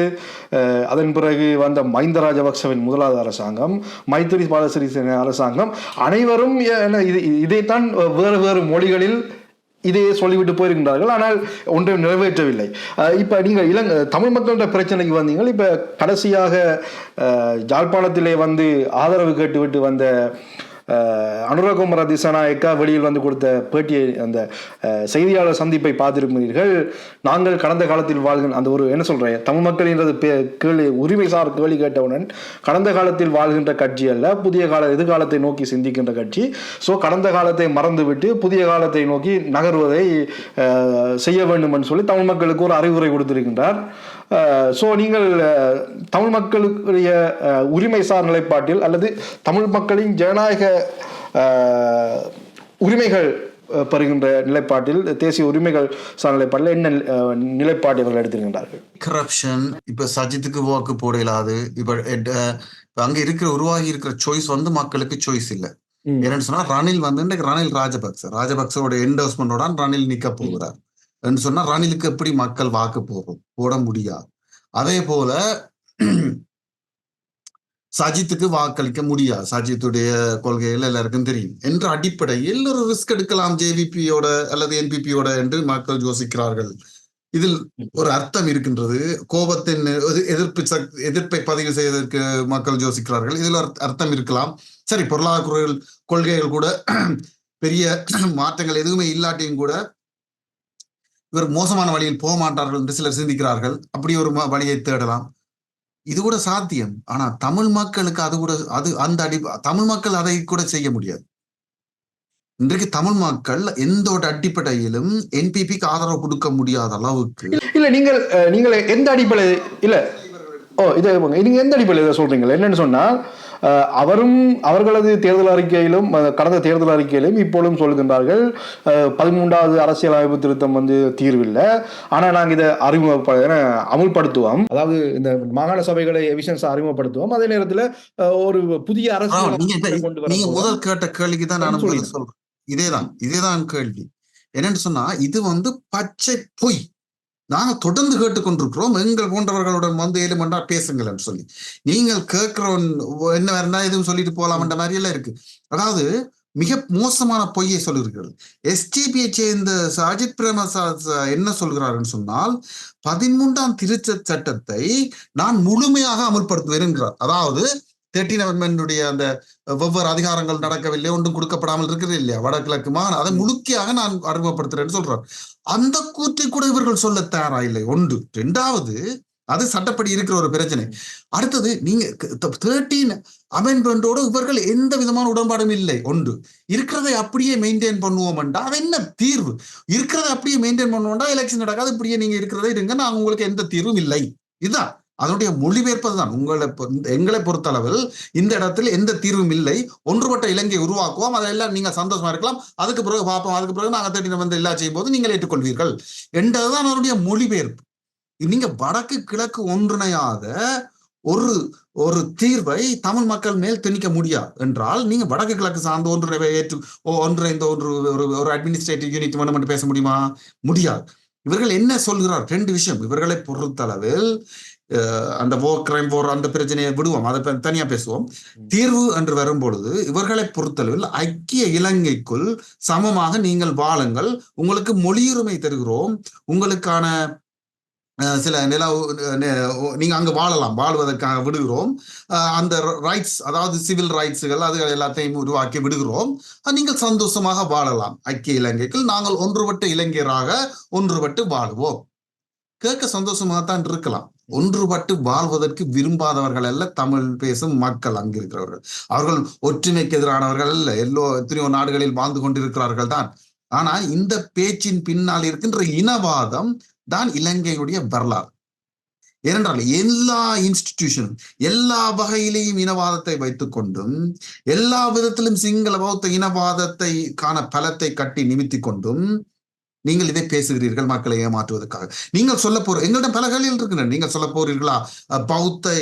அதன் பிறகு வந்த மஹிந்த ராஜபக்சவின் முதலாவது அரசாங்கம் மைத்திரி பாலசிறிசேன அரசாங்கம் அனைவரும் என்ன இது இதைத்தான் வேறு வேறு மொழிகளில் இதையே சொல்லிவிட்டு போயிருக்கின்றார்கள். ஆனால் ஒன்றையும் நிறைவேற்றவில்லை. இப்போ நீங்கள் இலங்க தமிழ் மக்களோட பிரச்சனைக்கு வந்தீங்கள். இப்போ கடைசியாக அஹ், யாழ்ப்பாணத்திலே வந்து ஆதரவு கேட்டுவிட்டு வந்த அனுரகுமார திசாநாயக்கா வெளியில் வந்து கொடுத்த பேட்டியை அந்த செய்தியாளர் சந்திப்பை பார்த்திருக்கிறீர்கள். நாங்கள் கடந்த காலத்தில் வாழ்கின்ற அந்த ஒரு என்ன சொல்கிறேன் தமிழ் மக்களின்றது பே- கேள்வி உரிமை சார் கேள்வி கேட்டவுடன் கடந்த காலத்தில் வாழ்கின்ற கட்சி அல்ல புதிய கால எதிர்காலத்தை நோக்கி சிந்திக்கின்ற கட்சி. ஸோ கடந்த காலத்தை மறந்துவிட்டு புதிய காலத்தை நோக்கி நகர்வதை செய்ய வேண்டும் என்று சொல்லி தமிழ் மக்களுக்கு ஒரு அறிவுரை கொடுத்திருக்கின்றார். ஸோ நீங்கள் தமிழ் மக்களுடைய அஹ், உரிமை சார் நிலைப்பாட்டில் அல்லது தமிழ் மக்களின் ஜனநாயக உரிமைகள் பெறுகின்ற நிலைப்பாட்டில் தேசிய உரிமைகள் சார் நிலைப்பாட்டில் என்ன நிலைப்பாடு இவர்கள் எடுத்திருக்கின்றார்கள்?
கரப்ஷன் இப்ப சஜித்துக்கு வாக்கு போட இயலாது இப்ப இப்ப அங்க இருக்கிற உருவாகி இருக்கிற சாய்ஸ் வந்து மக்களுக்கு சாய்ஸ் இல்ல. என்னன்னு சொன்னா ரணில் வந்து ரணில் ராஜபக்ச ராஜபக்சோட என்டோஸ்மெண்டோட ரணில் நிக்க போகிறார். என்று சொன்னா ரணிலுக்கு எப்படி மக்கள் வாக்கு போகும்? போட முடியாது. அதே போல சஜித்துக்கு வாக்களிக்க முடியாது. சஜித்துடைய கொள்கைகள் எல்லாருக்கும் தெரியும். என்ற அடிப்படையில் ஒரு ரிஸ்க் எடுக்கலாம் ஜேவிபியோட அல்லது என்பிபியோட என்று மக்கள் யோசிக்கிறார்கள். இதில் ஒரு அர்த்தம் இருக்கின்றது. கோபத்தின் எதிர்ப்பு எதிர்ப்பை பதிவு செய்வதற்கு மக்கள் யோசிக்கிறார்கள். இதில் அர்த்தம் இருக்கலாம். சரி பொருளாதார கொள்கைகள் கூட பெரிய மாற்றங்கள் எதுவுமே இல்லாட்டியும் கூட இவர் மோசமான வழியில் போக மாட்டார்கள் என்று சிலர் சிந்திக்கிறார்கள். அப்படி ஒரு வழியை தேடலாம். இது கூட சாத்தியம். ஆனா தமிழ் மக்களுக்கு அது கூட அது அந்த அடி தமிழ் மக்கள் அதை கூட செய்ய முடியாது. இன்றைக்கு தமிழ் மக்கள் எந்த ஒரு அடிப்படையிலும் என்பிபிக்கு ஆதரவு கொடுக்க முடியாத அளவுக்கு
இல்ல நீங்கள் நீங்கள் எந்த அடிப்படை இல்ல ஓ இதை நீங்க எந்த அடிப்படையில் சொல்றீங்க? என்னன்னு சொன்னால் அவரும் அவர்களது தேர்தல் அறிக்கையிலும் கடந்த தேர்தல் அறிக்கையிலும் இப்பொழுதும் சொல்கின்றார்கள் அஹ், பதிமூன்றாவது அரசியலமைப்பு திருத்தம் வந்து தீர்வில்லை. ஆனா நாங்க இதை அறிமுகப்ப அமுல்படுத்துவோம். அதாவது இந்த மாகாண சபைகளை எவிஷன்ஸ் அறிமுகப்படுத்துவோம். அதே நேரத்துல ஒரு புதிய அரசியல்
நீங்க. முதல் கேட்ட கேள்விக்கு தான் நான் சொல்றேன். இதேதான் இதேதான் கேள்வி. என்னன்னு சொன்னா இது வந்து பச்சை பொய். நாங்க தொடர்ந்து கேட்டுக்கொண்டிருக்கிறோம். எங்கள் போன்றவர்களுடன் வந்து ஏழு மணி நேரம் பேசுங்களேன்னு சொல்லி. நீங்கள் கேட்கிறோம் என்ன வேறா எதுவும் சொல்லிட்டு போலாம்ன்ற மாதிரி எல்லாம் இருக்கு. அதாவது மிக மோசமான பொய்யை சொல்லுகிறீர்கள் எஸ்டிபியை சேர்ந்த அஜித் பிரேமசாத் என்ன சொல்கிறாருன்னு சொன்னால் பதிமூன்றாம் திருச்ச சட்டத்தை நான் முழுமையாக அமல்படுத்துவேன் என்கிறார். அதாவது தேர்ட்டீன் அமெண்ட்மெண்டுடைய அந்த வெவ்வேறு அதிகாரங்கள் நடக்கவில்லை ஒன்றும் கொடுக்கப்படாமல் இருக்கிறது இல்லையா? வடகிழக்கு மாகாணம் அதை முழுக்கையாக நான் அறிமுகப்படுத்துறேன்னு சொல்றார். அந்த கூற்றை கூட இவர்கள் சொல்ல தயாரா இல்லை. ஒன்று. ரெண்டாவது அது சட்டப்படி இருக்கிற ஒரு பிரச்சனை. அடுத்தது நீங்க தேர்ட்டீன் அமெண்ட்மெண்டோடு இவர்கள் எந்த விதமான உடன்பாடும் இல்லை. ஒன்று. இருக்கிறதை அப்படியே மெயின்டைன் பண்ணுவோம்டா அது என்ன தீர்வு? இருக்கிறதை அப்படியே மெயின்டைன் பண்ணுவோம்டா எலெக்ஷன் நடக்காது. இப்படியே நீங்க இருக்கிறதை இருங்க நான் உங்களுக்கு எந்த தீர்வும் இல்லை. இதுதான். அதனுடைய மொழிபெயர்ப்பது தான் உங்களை பொ- எங்களை பொறுத்தளவில் இந்த இடத்தில் எந்த தீர்வும் இல்லை. ஒன்றுபட்ட இலங்கை உருவாக்குவோம். அதெல்லாம் நீங்கள் சந்தோஷமா இருக்கலாம். அதுக்கு பிறகு பார்ப்போம் அதுக்கு பிறகு நாங்கள் தேடி வந்து எல்லாம் செய்யும் போது நீங்கள் ஏற்றுக்கொள்வீர்கள். என்றதுதான் அவருடைய மொழிபெயர்ப்பு. நீங்க வடக்கு கிழக்கு ஒன்றிணையாத ஒரு ஒரு தீர்வை தமிழ் மக்கள் மேல் திணிக்க முடியாது என்றால் நீங்க வடக்கு கிழக்கு சார்ந்த ஒன்று ஏற்று ஒன்று இந்த ஒன்று ஒரு ஒரு அட்மினிஸ்ட்ரேட்டிவ் யூனிட் வேணும் என்று பேச முடியுமா? முடியாது. இவர்கள் என்ன சொல்கிறார்? ரெண்டு விஷயம். இவர்களை பொறுத்தளவில் அந்த வோ கிரைம் போர் அந்த பிரச்சனையை விடுவோம். அதை தனியா பேசுவோம். தீர்வு என்று வரும் பொழுது இவர்களை பொறுத்தளவில் ஐக்கிய இலங்கைக்குள் சமமாக நீங்கள் வாழுங்கள். உங்களுக்கு மொழியுரிமை தருகிறோம். உங்களுக்கான சில நில நீங்க அங்க வாழலாம். வாழ்வதற்காக விடுகிறோம். அந்த ரைட்ஸ் அதாவது சிவில் ரைட்ஸுகள் அதுகள் எல்லாத்தையும் உருவாக்கி விடுகிறோம். நீங்கள் சந்தோஷமாக வாழலாம். ஐக்கிய இலங்கைக்குள் நாங்கள் ஒன்றுபட்ட இளைஞராக ஒன்றுபட்டு வாழுவோம். கேட்க சந்தோஷமாகத்தான் இருக்கலாம். ஒன்றுபட்டு வாழ்வதற்கு விரும்பாதவர்கள் அல்ல தமிழ் பேசும் மக்கள் அங்கிருக்கிறவர்கள். அவர்கள் ஒற்றுமைக்கு எதிரானவர்கள் அல்ல எல்லோ எத்தனையோ நாடுகளில் வாழ்ந்து கொண்டிருக்கிறார்கள் தான். ஆனா இந்த பேச்சின் பின்னால் இருக்கின்ற இனவாதம் தான் இலங்கையுடைய வரலாறு. ஏனென்றால் எல்லா இன்ஸ்டிடியூஷனும் எல்லா வகையிலேயும் இனவாதத்தை வைத்துக் கொண்டும் எல்லா விதத்திலும் சிங்கள பௌத்த இனவாதத்தை காண பலத்தை கட்டி நிமித்தி கொண்டும் நீங்கள் இதை பேசுகிறீர்கள் மக்களை ஏமாற்றுவதற்காக. நீங்கள் சொல்ல போற எங்களிடம் பல கேள்விகள் இருக்கின்றன. நீங்கள் சொல்ல போறீர்களா? பௌத்த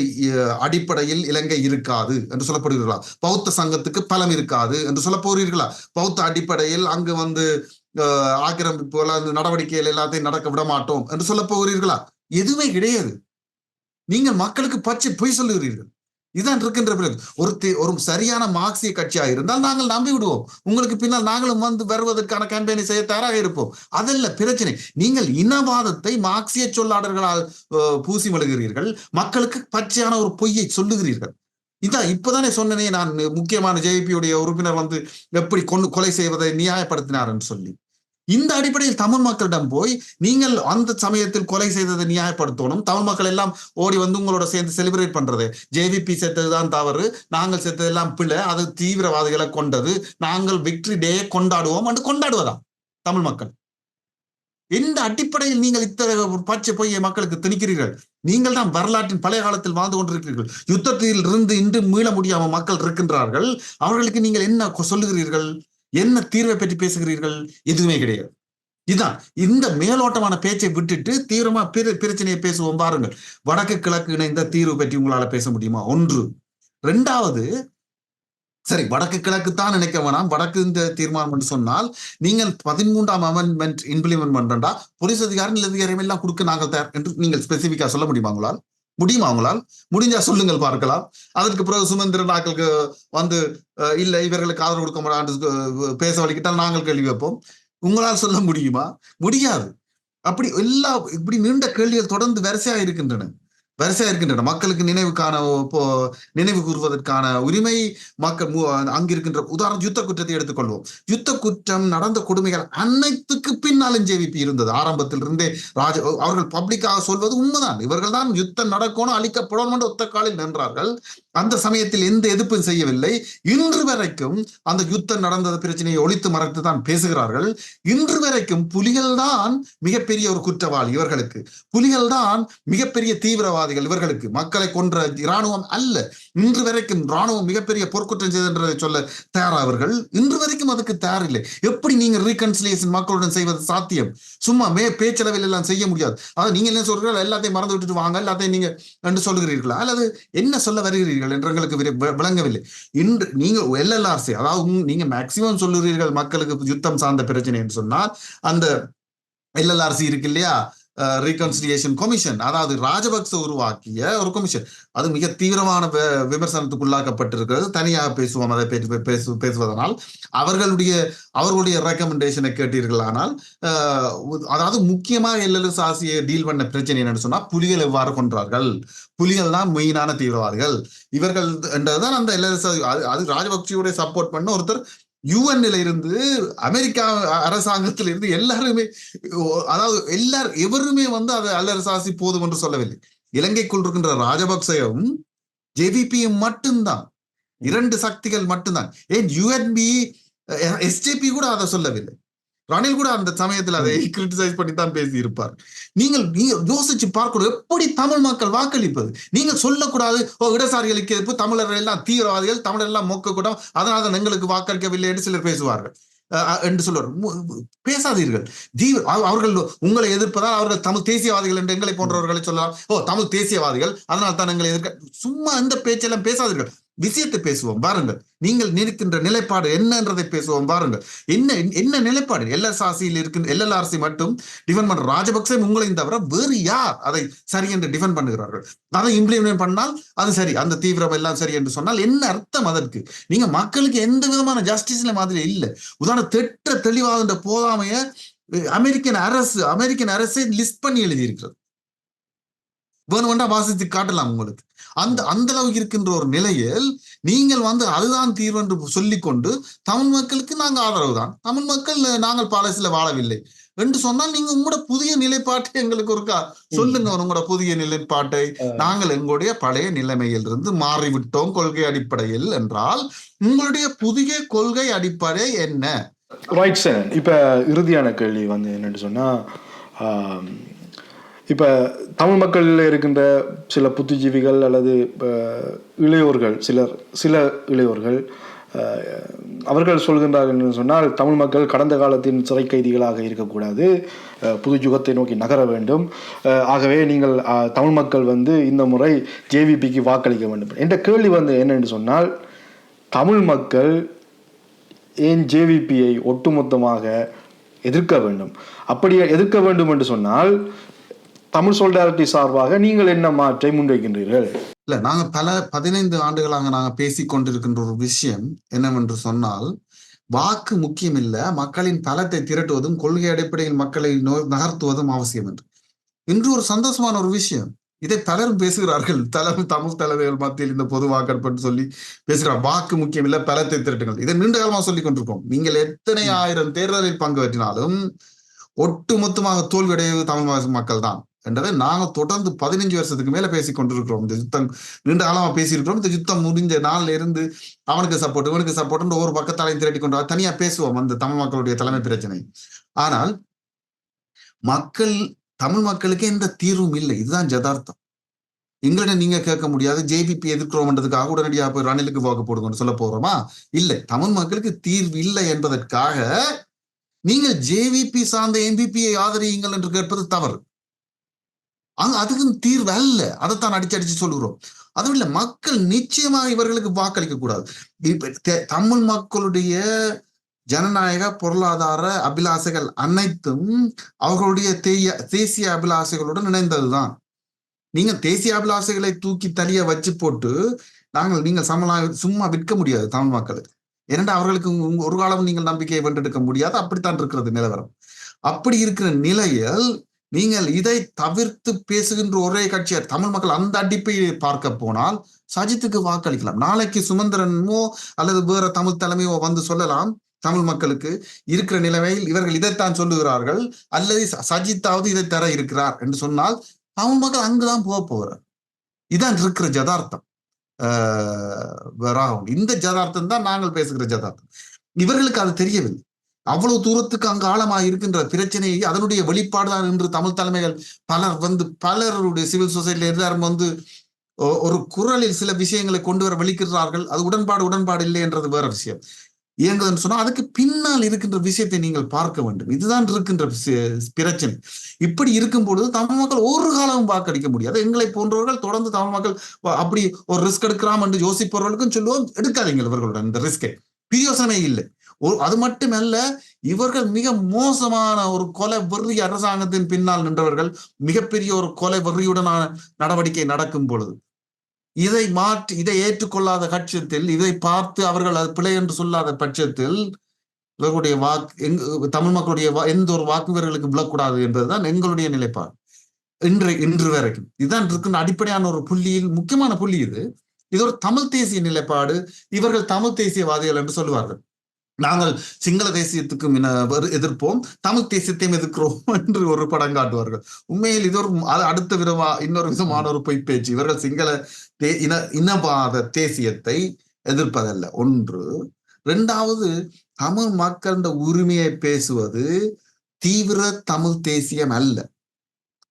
அடிப்படையில் இலங்கை இருக்காது என்று சொல்லப்படுகிறீர்களா பௌத்த சங்கத்துக்கு பலம் இருக்காது என்று சொல்ல போறீர்களா? பௌத்த அடிப்படையில் அங்கு வந்து ஆக்கிரமிப்பு நடவடிக்கைகள் எல்லாத்தையும் நடக்க விட மாட்டோம் என்று சொல்ல போகிறீர்களா? எதுவுமே கிடையாது. நீங்கள் மக்களுக்கு பச்சை பொய் சொல்லுகிறீர்கள். இதுதான் இருக்கின்ற பிறகு ஒரு ஒரு சரியான மார்க்சிய கட்சியாக இருந்தால் நாங்கள் நம்பி விடுவோம். உங்களுக்கு பின்னால் நாங்களும் வந்து வருவதற்கான கேம்பெயினை செய்ய தயாராக இருப்போம். அதல்ல பிரச்சனை நீங்கள் இனவாதத்தை மார்க்சிய சொல்லாடர்களால் பூசி மழுகிறீர்கள். மக்களுக்கு பச்சையான ஒரு பொய்யை சொல்லுகிறீர்கள். இதான் இப்பதானே சொன்னனே நான் முக்கியமான ஜேபியுடைய உறுப்பினர் வந்து எப்படி கொண்டு கொலை செய்வதை நியாயப்படுத்தினார்னு சொல்லி. இந்த அடிப்படையில் தமிழ் மக்களிடம் போய் நீங்கள் அந்த சமயத்தில் கொலை செய்ததை நியாயப்படுத்தணும். தமிழ் மக்கள் எல்லாம் ஓடி வந்து உங்களோட சேர்ந்து செலிப்ரேட் பண்றது. ஜேவிபி செத்ததுதான் தவறு. நாங்கள் செத்ததெல்லாம் பிள்ளை அது தீவிரவாதிகளை கொண்டது. நாங்கள் விக்டரி டே கொண்டாடுவோம் என்று கொண்டாடுவதா தமிழ் மக்கள். எந்த அடிப்படையில் நீங்கள் இத்தகைய பச்சை பொய்யை மக்களுக்கு திணிக்கிறீர்கள். நீங்கள் தான் வரலாற்றின் பழைய காலத்தில் வாழ்ந்து கொண்டிருக்கிறீர்கள். யுத்தத்தில் இருந்து இன்று மீள முடியாம மக்கள் இருக்கின்றார்கள். அவர்களுக்கு நீங்கள் என்ன சொல்லுகிறீர்கள்? என்ன தீர்வை பற்றி பேசுகிறீர்கள்? எதுவுமே கிடையாது. இதுதான். இந்த மேலோட்டமான பேச்சை விட்டுட்டு தீவிரமா பிர பிரச்சனையை பேசுவோம் பாருங்கள். வடக்கு கிழக்கு இணைந்த தீர்வு பற்றி உங்களால பேச முடியுமா? ஒன்று. ரெண்டாவது சரி வடக்கு கிழக்கு தான் நினைக்க வேணாம். வடக்கு இந்த தீர்மானம் என்று சொன்னால் நீங்கள் பதிமூன்றாம் அமெண்ட்மெண்ட் இம்ப்ளிமெண்ட் பண்றா போலீஸ் அதிகாரம் அதிகாரம் எல்லாம் கொடுக்க நாங்கள் தயார் என்று நீங்கள் ஸ்பெசிபிக்கா சொல்ல முடியுமா உங்களால்? முடியுமா அவங்களால் முடிஞ்சா சொல்லுங்கள் பார்க்கலாம். அதற்கு பிறகு சுமந்திரன் நாக்களுக்கு வந்து இல்லை இவர்களுக்கு ஆதரவு கொடுக்க முடியாது பேச வலிக்கிட்டால் நாங்கள் கேள்வி வைப்போம். உங்களால் சொல்ல முடியுமா? முடியாது. அப்படி எல்லா இப்படி நீண்ட கேள்விகள் தொடர்ந்து வரிசையா இருக்கின்றன. வரிசையா இருக்கின்றன. மக்களுக்கு நினைவுக்கான நினைவு கூறுவதற்கான உரிமை மக்கள் மு- அங்கிருக்கின்ற உதாரணம் யுத்த குற்றத்தை எடுத்துக்கொள்வோம். யுத்த குற்றம் நடந்த கொடுமைகள் அனைத்துக்கு பின்னாலும் ஜேவிபி இருந்தது. ஆரம்பத்தில் இருந்தே ராஜ அவர்கள் பப்ளிக்காக சொல்வது உண்மைதான். இவர்கள் தான் யுத்தம் நடக்கணும் அழிக்கப்படணும் என்று ஒத்த காலில் நின்றார்கள். அந்த சமயத்தில் எந்த எதிர்ப்பும் செய்யவில்லை. இன்று வரைக்கும் அந்த யுத்தம் நடந்த பிரச்சனையை ஒழித்து மறைத்து தான் பேசுகிறார்கள். இன்று வரைக்கும் புலிகள் தான் மிகப்பெரிய ஒரு குற்றவாளி இவர்களுக்கு. புலிகள் தான் மிகப்பெரிய தீவிரவாதிகள் இவர்களுக்கு. மக்களை கொன்ற இராணுவம் அல்ல. இன்று வரைக்கும் ராணுவம் மிகப்பெரிய போர்க்குற்றம் செய்ததை சொல்ல தயாராவர்கள் இன்று வரைக்கும் அதுக்கு தயாரில்லை எப்படி நீங்க ரீகன்சிலியேஷன் மக்களுடன் செய்வது சாத்தியம்? சும்மா மே பேச்சளவில் எல்லாம் செய்ய முடியாது. அதாவது நீங்க என்ன சொல்றீர்கள் எல்லாத்தையும் மறந்து விட்டுட்டு வாங்க எல்லாத்தையும் நீங்க என்று சொல்லுகிறீர்களா அல்லது என்ன சொல்ல வருகிறீர்கள்? என்று எங்களுக்கு விளங்கவில்லை. இன்று நீங்க எல்எல்ஆர்சி அதாவது நீங்க மேக்சிமம் சொல்லுகிறீர்கள் மக்களுக்கு யுத்தம் சார்ந்த பிரச்சனை என்று சொன்னால் அந்த எல்எல்ஆர்சி இருக்கு இல்லையா? ரீகன்சிலியேஷன் கமிஷன் அதாவது ராஜபக்ச உருவாக்கிய ஒரு கமிஷன் அது மிக தீவிரமான வி- விமர்சனத்துக்குள்ளாக்கப்பட்டிருக்கிறது. தனியாக பேசுவோம் அதை பேசு பேசுவதனால். அவர்களுடைய அவர்களுடைய ரெக்கமெண்டேஷனை கேட்டீர்களானால் அஹ், அதாவது முக்கியமாக எல்எல்எஸ் ஆசியை டீல் பண்ண பிரச்சனை என்னன்னு சொன்னா புலிகள் எவ்வாறு கொன்றார்கள்? புலிகள் தான் மெயினான தீவிரவாதிகள். இவர்கள் என்றதுதான் அந்த எல்எல்எஸ் அது ராஜபக்சேயோட சப்போர்ட் பண்ண ஒருத்தர் யுஎன்ல இருந்து அமெரிக்கா அரசாங்கத்தில் இருந்து எல்லாருமே அதாவது எல்லாரும் எவருமே வந்து அது அல்லரசாசி போதும் என்று சொல்லவில்லை. இலங்கைக்குள் இருக்கின்ற ராஜபக்சேயும் ஜேவிபியும் மட்டும்தான். இரண்டு சக்திகள் மட்டும்தான். ஏன் யுஎன்பி எஸ்ஜேபி கூட அதை சொல்லவில்லை. ரணில் கூட அந்த சமயத்தில் அதை கிரிட்டிசைஸ் பண்ணி தான் பேசி இருப்பார் நீங்கள் நீங்க யோசிச்சு பார்க்கணும் எப்படி தமிழ் மக்கள் வாக்களிப்பது? நீங்கள் சொல்லக்கூடாது ஓ இடசாரிகளுக்கு எதிர்ப்பு தமிழர்கள் எல்லாம் தீவிரவாதிகள் தமிழர் எல்லாம் மொக்க கூட்டம் அதனால தான் எங்களுக்கு வாக்களிக்கவில்லை என்று சிலர் பேசுவார்கள். என்று சொல்லுவார். பேசாதீர்கள். தீவிர அவ- அவர்கள் உங்களை எதிர்ப்பதால் அவர்கள் தமிழ் தேசியவாதிகள் என்று எங்களை போன்றவர்களை சொல்லலாம். ஓ தமிழ் தேசியவாதிகள் அதனால் தான் எங்களை எதிர்க்க சும்மா இந்த பேச்செல்லாம் பேசாதீர்கள். விஷயத்தை பேசுவோம் பாருங்கள் நீங்கள் நிற்கின்ற நிலைப்பாடு என்னன்றதை பேசுவோம் பாருங்கள் என்ன என்ன நிலைப்பாடு? எல்எஸ்ஆர்சியில் இருக்கின்ற எல்எல்ஆர்சி மட்டும் டிஃபெண்ட் பண்ற ராஜபக்சே உங்களையும் தவிர வேறு யார் அதை சரி என்று டிஃபெண்ட் பண்ணுகிறார்கள்? அதை இம்ப்ளிமெண்ட் பண்ணால் அது சரி அந்த தீவிரம் எல்லாம் சரி என்று சொன்னால் என்ன அர்த்தம் அதற்கு? நீங்க மக்களுக்கு எந்த விதமான ஜஸ்டிஸ்ல மாதிரி இல்லை. உதாரணம் தெற்ற தெளிவாக போதாமைய அமெரிக்கன் அரசு அமெரிக்கன் அரசே லிஸ்ட் பண்ணி எழுதி வேணுமெண்டா வாசித்து காட்டலாம் உங்களுக்கு. அந்த அந்த அளவுக்கு இருக்கின்ற ஒரு நிலையில் நீங்கள் வந்து அதுதான் தீர்வு என்று சொல்லிக்கொண்டு தமிழ் மக்களுக்கு நாங்க ஆதரவு தான். தமிழ் மக்கள் நாங்கள் பாலசில வாழவில்லை. என்று சொன்னால் நீங்க உங்களோட புதிய நிலைப்பாட்டை எங்களுக்கு ஒருக்கா சொல்லுங்க. உங்களோட புதிய நிலைப்பாட்டை நாங்கள் எங்களுடைய பழைய நிலைமையில் இருந்து மாறிவிட்டோம் கொள்கை அடிப்படையில் என்றால் உங்களுடைய புதிய கொள்கை அடிப்படை என்ன?
ரைட் சார் இப்போ இறுதியான கேள்வி வந்து என்னன்னு சொன்னால் இப்போ தமிழ் மக்களில் இருக்கின்ற சில புத்திஜீவிகள் அல்லது இளையோர்கள் சிலர் சில இளையோர்கள் அவர்கள் சொல்கின்றார்கள் என்று சொன்னால் தமிழ் மக்கள் கடந்த காலத்தின் சிறை கைதிகளாக இருக்கக்கூடாது. புது யுகத்தை நோக்கி நகர வேண்டும். ஆகவே நீங்கள் தமிழ் மக்கள் வந்து இந்த முறை ஜேவிபிக்கு வாக்களிக்க வேண்டும். என்ற கேள்வி வந்து என்னென்று சொன்னால் தமிழ் மக்கள் ஏன் ஜேவிபியை ஒட்டுமொத்தமாக எதிர்க்க வேண்டும்? அப்படி எதிர்க்க வேண்டும் என்று சொன்னால் தமிழ் சொல்லாரிட்டி சார்பாக நீங்கள் என்ன மாற்றை முன்வைக்கின்றீர்கள்?
இல்ல நாங்க பல பதினைந்து ஆண்டுகளாக நாங்க பேசிக் கொண்டிருக்கின்ற ஒரு விஷயம் என்னவென்று சொன்னால் வாக்கு முக்கியம் இல்ல மக்களின் பலத்தை திரட்டுவதும் கொள்கை அடிப்படையில் மக்களை நகர்த்துவதும் அவசியம் என்று. இன்று ஒரு சந்தோஷமான ஒரு விஷயம். இதை பலரும் பேசுகிறார்கள். தலைமை தமிழ் தலைமைகள் மத்தியில் இந்த பொது வாக்கெடுப்பு சொல்லி பேசுகிறார். வாக்கு முக்கியம் இல்ல பலத்தை திரட்டுங்கள். இதை நீண்ட காலமா சொல்லிக் கொண்டிருக்கோம். நீங்கள் எத்தனை ஆயிரம் தேர்தலில் பங்கு பெற்றினாலும் ஒட்டுமொத்தமாக தோல்வியடைவது தமிழ் மக்கள் தான். என்றதை நாங்கள் தொடர்ந்து பதினஞ்சு வருஷத்துக்கு மேல பேசி கொண்டிருக்கிறோம். இந்த யுத்தம் நீண்ட காலமா பேசியிருக்கிறோம். இந்த யுத்தம் முடிஞ்ச நாள்ல இருந்து அவனுக்கு சப்போர்ட் இவனுக்கு சப்போர்ட் ஒவ்வொரு பக்கத்தாலையும் திரட்டி கொண்டு தனியா பேசுவோம் அந்த தமிழ் மக்களுடைய தலைமை பிரச்சனை. ஆனால் மக்கள் தமிழ் மக்களுக்கு எந்த தீர்வும் இல்லை. இதுதான் ஜதார்த்தம் எங்களை நீங்க கேட்க முடியாது. ஜேபிபி எதிர்க்கிறோம்ன்றதுக்காக உடனடியாக போய் ரணிலுக்கு வாக்கு போடுங்கன்னு சொல்ல போறோமா? இல்லை. தமிழ் மக்களுக்கு தீர்வு இல்லை என்பதற்காக நீங்கள் ஜேவிபி சார்ந்த எம்பிபியை ஆதரியுங்கள் என்று கேட்பது தவறு. அங்க அதுக்கு தீர்வு அல்ல. அதைத்தான் அடிச்சு அடிச்சு சொல்லுகிறோம். அதுவும் இல்லை மக்கள் நிச்சயமாக இவர்களுக்கு வாக்களிக்க கூடாது. இப்ப தே- தமிழ் மக்களுடைய ஜனநாயக பொருளாதார அபிலாசைகள் அனைத்தும் அவர்களுடைய தேய- தேசிய அபிலாசைகளுடன் இணைந்ததுதான். நீங்க தேசிய அபிலாசைகளை தூக்கி தனிய வச்சு போட்டு நாங்கள் நீங்கள் சமலா சும்மா விற்க முடியாது தமிழ் மக்களுக்கு ஏனென்றா அவர்களுக்கு ஒரு காலம் நீங்கள் நம்பிக்கையை வென்றெடுக்க முடியாது. அப்படித்தான் இருக்கிறது நிலவரம். அப்படி இருக்கிற நிலையில் நீங்கள் இதை தவிர்த்து பேசுகின்ற ஒரே கட்சியார் தமிழ் மக்கள் அந்த அடிப்பை பார்க்க போனால் சஜித்துக்கு வாக்களிக்கலாம். நாளைக்கு சுமந்திரனோ அல்லது வேற தமிழ் தலைமையோ வந்து சொல்லலாம் தமிழ் மக்களுக்கு இருக்கிற நிலைமையில் இவர்கள் இதைத்தான் சொல்லுகிறார்கள். அல்லது சஜித்தாவது இதை தர இருக்கிறார் என்று சொன்னால் தமிழ் மக்கள் அங்குதான் போக போகிறார். இதான் இருக்கிற ஜதார்த்தம் ஆஹ் இந்த ஜதார்த்தம் தான் நாங்கள் பேசுகிற ஜதார்த்தம் இவர்களுக்கு அது தெரியவில்லை. அவ்வளவு தூரத்துக்கு அங்கு ஆழமாக இருக்கின்ற பிரச்சனையை அதனுடைய வெளிப்பாடுதான் என்று தமிழ் தலைமைகள் பலர் வந்து பலருடைய சிவில் சொசைட்டில எல்லாரும் வந்து ஒரு குரலில் சில விஷயங்களை கொண்டு வர வெளிக்கிறார்கள் அது உடன்பாடு உடன்பாடு இல்லை என்றது வேற விஷயம். இயங்குதுன்னு சொன்னா அதுக்கு பின்னால் இருக்கின்ற விஷயத்தை நீங்கள் பார்க்க வேண்டும். இதுதான் இருக்கின்ற பிரச்சனை. இப்படி இருக்கும் பொழுது தமிழ் மக்கள் ஒரு காலமும் வாக்களிக்க முடியாது. எங்களை போன்றவர்கள் தொடர்ந்து தமிழ் மக்கள் அப்படி ஒரு ரிஸ்க் எடுக்கலாம் என்று யோசிப்பவர்களுக்கும் சொல்லுவோம். எடுக்காதீங்க இவர்களுடன். இந்த ரிஸ்கை பிரியோசனமே இல்லை. ஒரு அது மட்டுமல்ல இவர்கள் மிக மோசமான ஒரு கொலை வெறி அரசாங்கத்தின் பின்னால் நின்றவர்கள் மிகப்பெரிய ஒரு கொலை வெறியுடனான நடவடிக்கை நடக்கும் பொழுது. இதை மாற்றி இதை ஏற்றுக்கொள்ளாத பட்சத்தில் இதை பார்த்து அவர்கள் அது பிழை என்று சொல்லாத பட்சத்தில் இவர்களுடைய வாக்கு எங் தமிழ் மக்களுடைய வா- எந்த ஒரு வாக்கு இவர்களுக்கு விழக்கூடாது என்பதுதான் எங்களுடைய நிலைப்பாடு. இன்று இன்று வரைக்கும். இதுதான் இருக்கின்ற அடிப்படையான ஒரு புள்ளியில் முக்கியமான புள்ளி இது. இது ஒரு தமிழ் தேசிய நிலைப்பாடு. இவர்கள் தமிழ் தேசியவாதிகள் என்று சொல்லுவார்கள். நாங்கள் சிங்கள தேசியத்துக்கும் இன- எதிர்ப்போம். தமிழ் தேசியத்தையும் எதிர்க்கிறோம் என்று ஒரு படம் காட்டுவார்கள். உண்மையில் இது ஒரு அடுத்த விதமா இன்னொரு விதமான ஒரு பொய் பேச்சு இவர்கள் சிங்கள தே இன இனவாத தேசியத்தை எதிர்ப்பதல்ல. ஒன்று. ரெண்டாவது தமிழ் மக்களின் உரிமையை பேசுவது தீவிர தமிழ் தேசியம் அல்ல.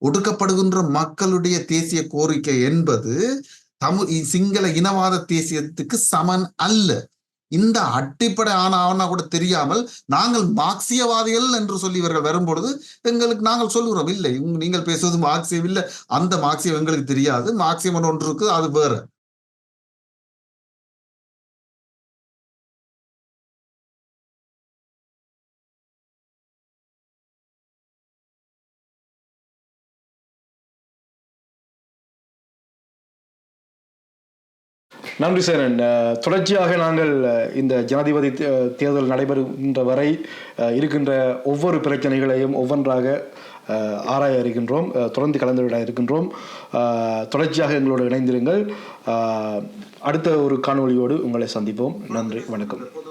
ஒடுக்கப்படுகின்ற மக்களுடைய தேசிய கோரிக்கை என்பது தமிழ் இ- சிங்கள இனவாத தேசியத்துக்கு சமன் அல்ல. இந்த அடிப்படை ஆன ஆனா கூட தெரியாமல் நாங்கள் மார்க்சியவாதிகள் என்று சொல்லி இவர்கள் வரும்பொழுது எங்களுக்கு நாங்கள் சொல்லுகிறோம் இல்லை நீங்கள் பேசுவது மார்க்சியம் இல்லை. அந்த மார்க்சியம் எங்களுக்கு தெரியாது. மார்க்சியம் ஒன்று இருக்கு அது வேற.
நன்றி சேரன். தொடர்ச்சியாக நாங்கள் இந்த ஜனாதிபதி தே- தேர்தல் நடைபெறுகின்ற வரை இருக்கின்ற ஒவ்வொரு பிரச்சனைகளையும் ஒவ்வொன்றாக ஆராய இருக்கின்றோம் தொடர்ந்து கலந்துவிட இருக்கின்றோம். தொடர்ச்சியாக எங்களோடு இணைந்திருங்கள். அடுத்த ஒரு காணொலியோடு உங்களை சந்திப்போம். நன்றி வணக்கம்.